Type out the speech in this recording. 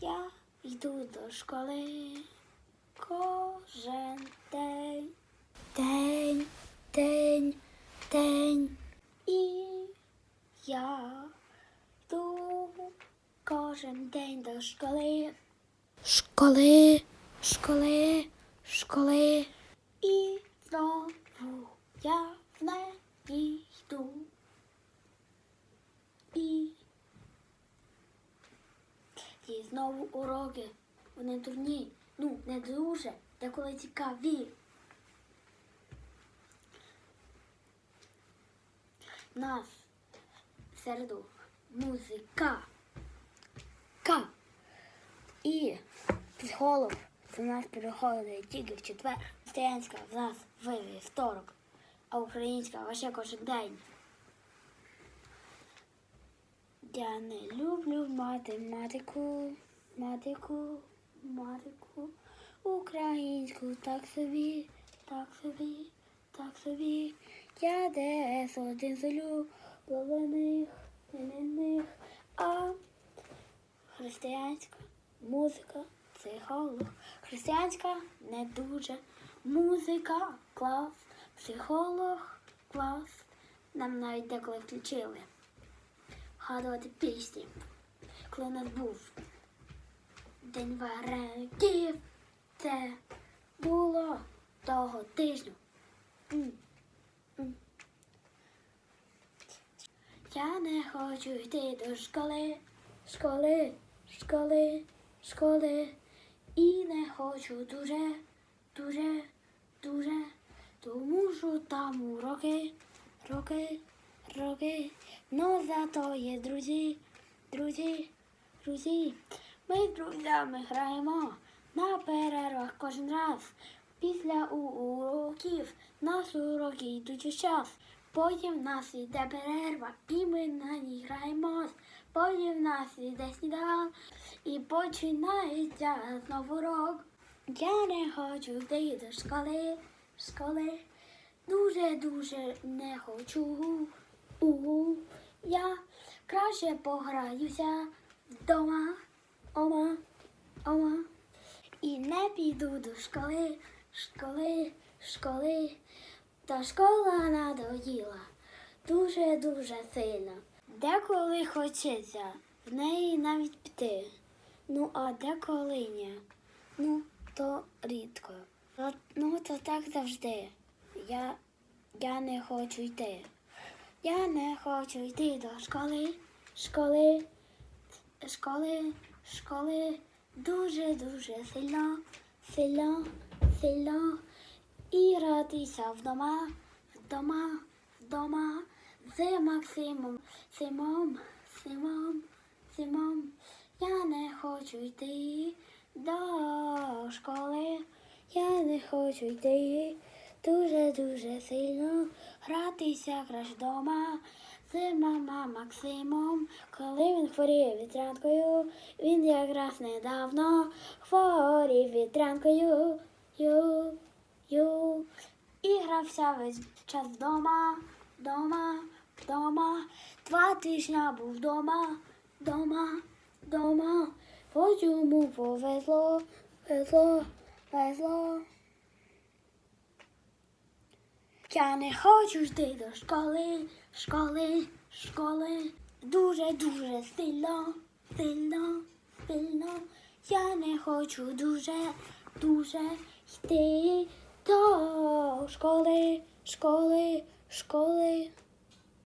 Я йду до школи кожен день. День, день, день. І я йду кожен день до школи. Школи, школи, школи. І знову я в йду. І і знову уроки. Вони дурні. Ну, не дуже, деколи цікаві. Нас в середу музика. К. І психолог до нас переходить тільки в четвер. Християнська в нас в вівторок, а українська лише кожен день. Я не люблю математику, матику, матику, українську так собі, так собі, так собі. Я десь один золю, полоних, них, а християнська музика, психолог. Християнська не дуже. Музика клас, психолог клас. Нам навіть деколи включили згадувати пісні, коли нас був День вареників. Це було того тижня. Я не хочу йти до школи, школи, школи, школи. І не хочу дуже, дуже, дуже, тому що там уроки, роки, роки. Ну зато є друзі, друзі, друзі. Ми з друзями граємо на перервах кожен раз. Після уроків нас уроки йдуть у час. Потім в нас йде перерва, і ми на ній граємо. Потім в нас йде сніданок, і починається знову урок. Я не хочу йти до школи, школи. Дуже-дуже не хочу. Угу. Я краще пограюся вдома, ома, ома. І не піду до школи, школи, школи. Та школа надоїла дуже-дуже сильно. Деколи хочеться в неї навіть піти. Ну, а деколи ні. Ну, то рідко. Ну, то так завжди. Я, я не хочу йти. Я не хочу йти до школи, школи, школи, школи. Дуже-дуже сильно, сильно, сильно. І радися вдома, вдома, вдома. З Максимом, Симом, Симом, Симом. Я не хочу йти до школи. Я не хочу йти дуже-дуже сильно. Гратися краще вдома з мама Максимом. Коли він хворів вітрянкою, він якраз недавно хворів вітрянкою. Ю, ю. І грався весь час вдома, вдома, вдома. Два тижня був вдома, вдома, вдома. Хоч йому повезло, везло, везло. Я не хочу йти до школи, школи, школи. Дуже-дуже сильно, сильно, сильно. Я не хочу дуже, дуже йти до школи, школи, школи.